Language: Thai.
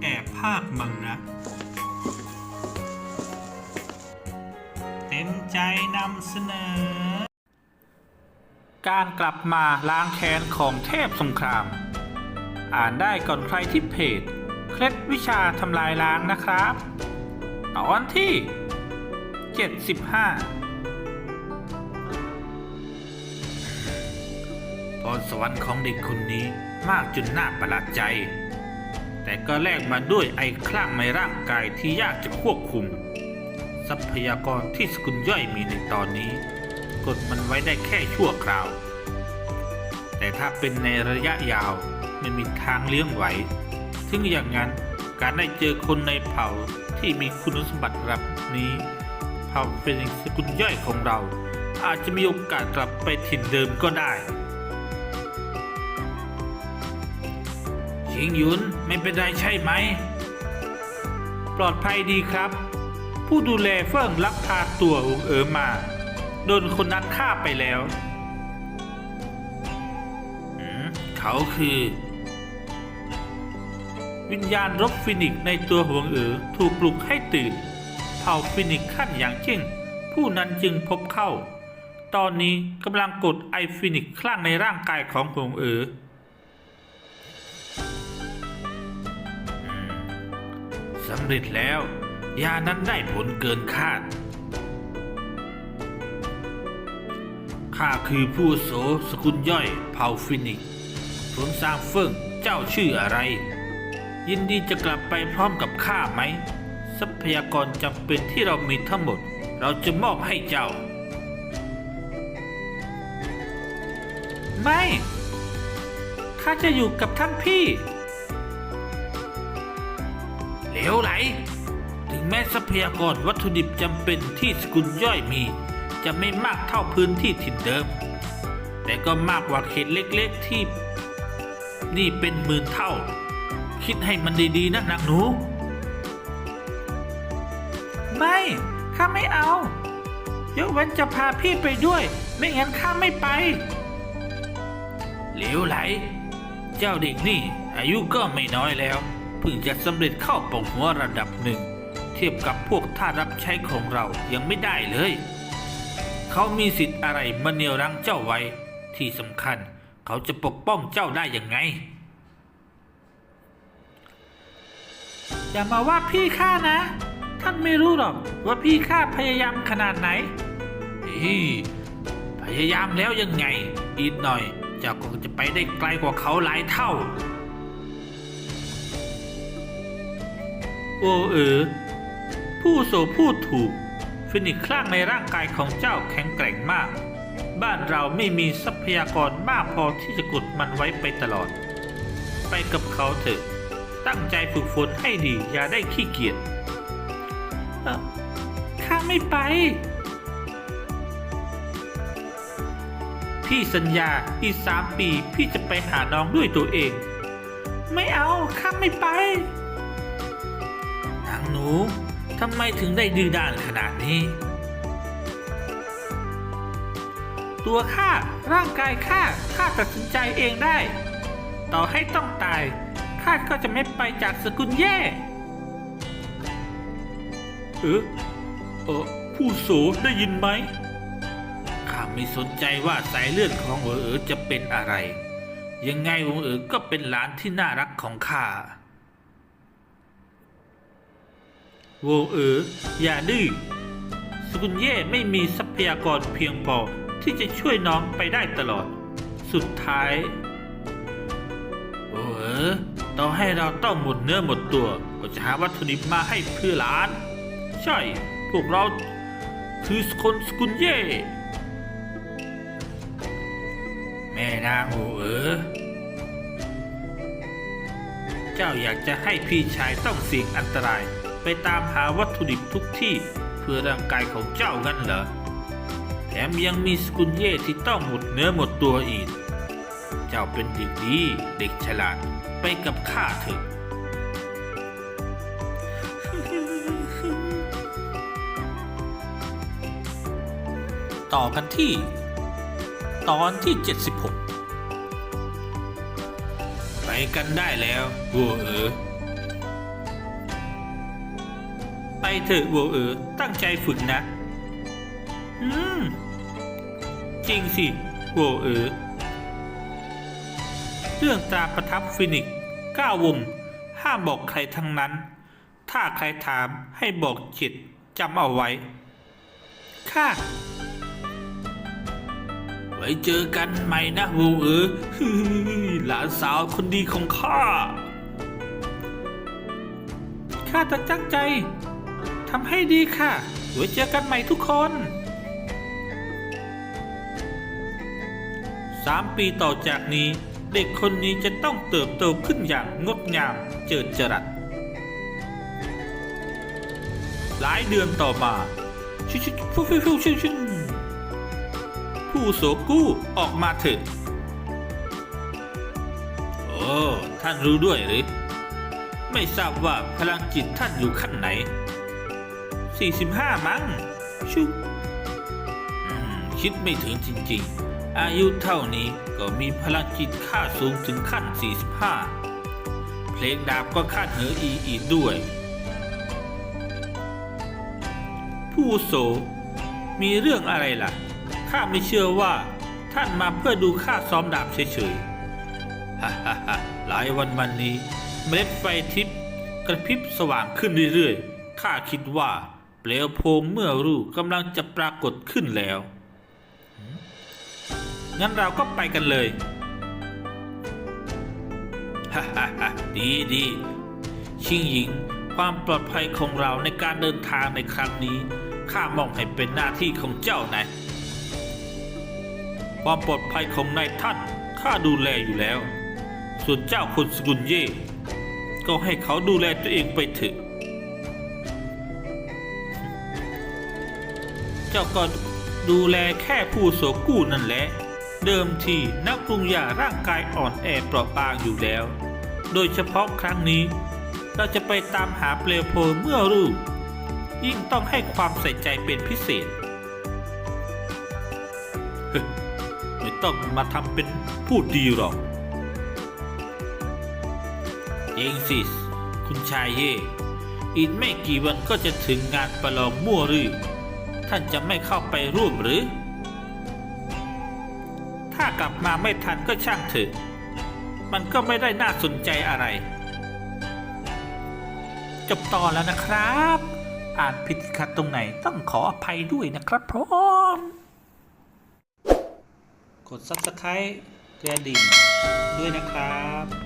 แอบภาคมังนะเต็มใจนำเสนอ การกลับมาล้างแค้นของเทพสงคราม อ่านได้ก่อนใครที่เพจ เคล็ดวิชาทำลายล้างนะครับ ตอนที่ 75พรสวรรค์ของเด็กคนนี้มากจนน่าประหลาดใจ แต่ก็แลกมาด้วยไอ้คลั่งในร่างกายที่ยากจะควบคุม ทรัพยากรที่สกุลย่อยมีในตอนนี้ กดมันไว้ได้แค่ชั่วคราว แต่ถ้าเป็นในระยะยาวไม่มีทางเลี้ยงไหว ถึงอย่างนั้นการได้เจอคนในเผ่าที่มีคุณสมบัติระดับนี้ เผ่าเฟนิกซ์สกุลย่อยของเรา อาจจะมีโอกาสกลับไปถิ่นเดิมก็ได้ ชิงหยุนไม่เป็นไรใช่ไหม ปลอดภัยดีครับ ผู้ดูแลเฟิ่งลักพาตัวองเอ๋อมา โดนคนนั้นฆ่าไปแล้วเขาคือ วิญญาณรบฟินิกในตัวหวงเอ๋อถูกปลุกให้ตื่นเผ่าฟินิกขั้นอย่างเช่งผู้นั้นจึงพบเข้า ตอนนี้กำลังกดไอฟินิกคลั่งในร่างกายของหวงเอ๋อ สำเร็จแล้ว ยานั้นได้ผลเกินคาด ข้าคือผู้อาวุโสสกุลย่อยเผ่าฟินิกผลสร้างเฟิ่งเจ้าชื่ออะไร ยินดีจะกลับไปพร้อมกับข้าไหม ทรัพยากรจำเป็นที่เรามีทั้งหมด เราจะมอบให้เจ้า ไม่ ข้าจะอยู่กับท่านพี่ เหลวไหล ถึงแม้ทรัพยากรวัตถุดิบจำเป็นที่สกุลย่อยมี จะไม่มากเท่าพื้นที่ถิ่นเดิม แต่ก็มากกว่าเขตเล็กๆที่ นี่เป็นหมื่นเท่า คิดให้มันดีๆนะนางหนู ไม่ ข้าไม่เอายกเว้นจะพาพี่ไปด้วย ไม่งั้นข้าไม่ไป เหลวไหล เจ้าเด็กนี่ อายุก็ไม่น้อยแล้ว พิ่งจะสำเร็จเข้าปกหัวระดับหนึ่ง เทียบกับพวกท่ารับใช้ของเรายังไม่ได้เลย เขามีสิทธิ์อะไรมาเหนียวรั้งเจ้าไว้ ที่สำคัญเขาจะปกป้องเจ้าได้ยังไง อย่ามาว่าพี่ข้านะ ท่านไม่รู้หรอกว่าพี่ข้าพยายามขนาดไหนอีพยายามแล้วยังไง อีกหน่อย เจ้าก็จะไปได้ไกลกว่าเขาหลายเท่า อเออผู้โสพูดถูกฟินิกคลั่งในร่างกายของเจ้าแข็งแกร่งมาก บ้านเราไม่มีทรัพยากรมากพอที่จะกดมันไว้ไปตลอด ไปกับเขาเถอะ ตั้งใจฝึกฝนให้ดีอย่าได้ขี้เกียจข้าไม่ไป พี่สัญญาอีกสามปีพี่จะไปหาน้องด้วยตัวเอง ไม่เอาข้าไม่ไป หนูทำไมถึงได้ดื้อด้านขนาดนี้ ตัวข้าร่างกายข้าข้าตัดสินใจเองได้ ต่อให้ต้องตายข้าก็จะไม่ไปจากสกุลแย่ เออเออผู้โสได้ยินไหมข้าไม่สนใจว่าสายเลือดของหัวเอ๋อจะเป็นอะไร ยังไงหัวเอ๋อก็เป็นหลานที่น่ารักของข้า โวเอ๋ออย่าดื้อสกุลเย่ไม่มีทรัพยากรเพียงพอที่จะช่วยน้องไปได้ตลอด สุดท้ายโวเออต่อให้เราต้องหมดเนื้อหมดตัว ก็จะหาวัตถุดิบมาให้เพื่อหลาน ใช่ พวกเราคือคนสกุลเย่ แม่นางโอเออเจ้าอยากจะให้พี่ชายต้องเสี่ยงอันตราย ไปตามหาวัตถุดิบทุกที่เพื่อร่างกายของเจ้างั้นเหรอ แถมยังมีสกุลเย่ที่ต้องหมดเนื้อหมดตัวอีก เจ้าเป็นเด็กดีเด็กฉลาดไปกับข้าเถอะต่อกันที่ ตอนที่ 76 ไปกันได้แล้ววัวเอ๋อ เถอะวัวเอ๋อตั้งใจฝึกนะ อืม จริงสิวัวเอ๋อเรื่องตราประทับฟินิกก้าวงห้ามบอกใครทั้งนั้น ถ้าใครถามให้บอกจิตจำเอาไว้ ค่ะ ไว้เจอกันใหม่นะวูเออหลานสาวคนดีของข้า ข้าจะตั้งใจำให้ดีค่ะไว้เจอกันใหม่ทุกคนสามปีต่อจากนี้ เด็กคนนี้จะต้องเติบโตขึ้นอย่างงดงามเจิดจรัสหลายเดือนต่อมาชุชุฟูฟูฟูชุชุนผู้โสกู้ออกมาเถอะโอ้ ท่านรู้ด้วยหรือ ไม่ทราบว่าพลังจิตท่านอยู่ขั้นไหน 45 มั้ง ชุอืมคิดไม่ถึงจริงๆ อายุเท่านี้ก็มีพลังจิตค่าสูงถึงขั้น 45 เพลงดาบก็ขั้นเหออีอีด้วย ผู้โส มีเรื่องอะไรล่ะ ข้าไม่เชื่อว่าท่านมาเพื่อดูข้าซ้อมดาบเฉยๆฮ่าฮ่าฮ่าหลายวันวันนี้ เมล็ดไฟทิพย์กระพริบสว่างขึ้นเรื่อยๆ ข้าคิดว่า เปลวโพงเมื่อรู้กำลังจะปรากฏขึ้นแล้ว งั้นเราก็ไปกันเลย ฮ่าฮ่าฮ่าดีดีชิงหญิงความปลอดภัยของเราในการเดินทางในครั้งนี้ ข้ามองให้เป็นหน้าที่ของเจ้านายความปลอดภัยของนายท่านข้าดูแลอยู่แล้ว ส่วนเจ้าคนสกุลเย่ก็ให้เขาดูแลตัวเองไปเถอะ เจ้าก็ดูแลแค่ผู้โสกู้นั่นแหละ เดิมทีนักปรุงยาร่างกายอ่อนแอเปราะบางอยู่แล้ว โดยเฉพาะครั้งนี้ เราจะไปตามหาเปลวเพลิงเมื่อรู้ยิ่งต้องให้ความใส่ใจเป็นพิเศษไม่ต้องมาทำเป็นพูดดีหรอกเองสิคุณชายเย่อีกไม่กี่วันก็จะถึงงานประลองมั่วรือ ท่านจะไม่เข้าไปร่วมหรือ ถ้ากลับมาไม่ทันก็ช่างเถอะ มันก็ไม่ได้น่าสนใจอะไร จบตอนแล้วนะครับ อ่านผิดขัดตรงไหนต้องขออภัยด้วยนะครับพร้อม กด subscribe กระดิ่งด้วยนะครับ